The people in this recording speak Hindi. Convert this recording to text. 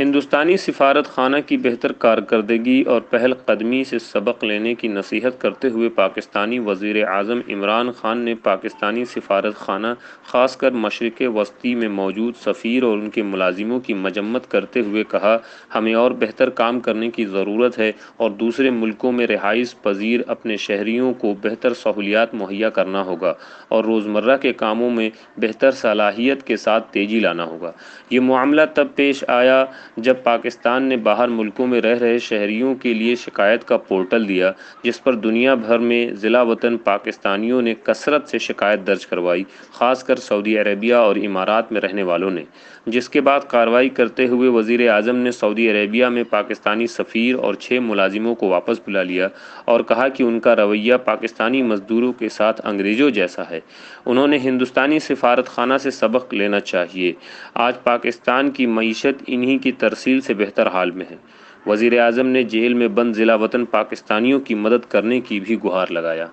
हिंदुस्तानी सिफारत खाना की बेहतर कारकर्दगी और पहल कदमी से सबक लेने की नसीहत करते हुए पाकिस्तानी वज़ीर अजम इमरान ख़ान ने पाकिस्तानी सिफारत खाना, ख़ासकर मशरक़ वस्ती में मौजूद सफ़ीर और उनके मुलाजिमों की मजम्मत करते हुए कहा, हमें और बेहतर काम करने की ज़रूरत है और दूसरे मुल्कों में रिहाइश पजीर अपने शहरीों को बेहतर सहूलियात मुहैया करना होगा और रोज़मर्रा के कामों में बेहतर सलाहियत के साथ तेज़ी लाना होगा। ये मामला तब पेश आया जब पाकिस्तान ने बाहर मुल्कों में रह रहे शहरीों के लिए शिकायत का पोर्टल दिया, जिस पर दुनिया भर में ज़िला वतन पाकिस्तानियों ने कसरत से शिकायत दर्ज करवाई, ख़ासकर सऊदी अरेबिया और इमारात में रहने वालों ने। जिसके बाद कार्रवाई करते हुए वज़ी अजम ने सऊदी अरेबिया में पाकिस्तानी सफ़ीर और छः मुलाजिमों को वापस बुला लिया और कहा कि उनका रवैया पाकिस्तानी मज़दूरों के साथ अंग्रेज़ों जैसा है। उन्होंने हिंदुस्तानी सिफारत खाना से सबक लेना चाहिए। आज पाकिस्तान की मीशत इन्हीं की तरसील से बेहतर हाल में है। वज़ीर अजम ने जेल में बंद ज़िला वतन पाकिस्तानियों की मदद करने की भी गुहार लगाया।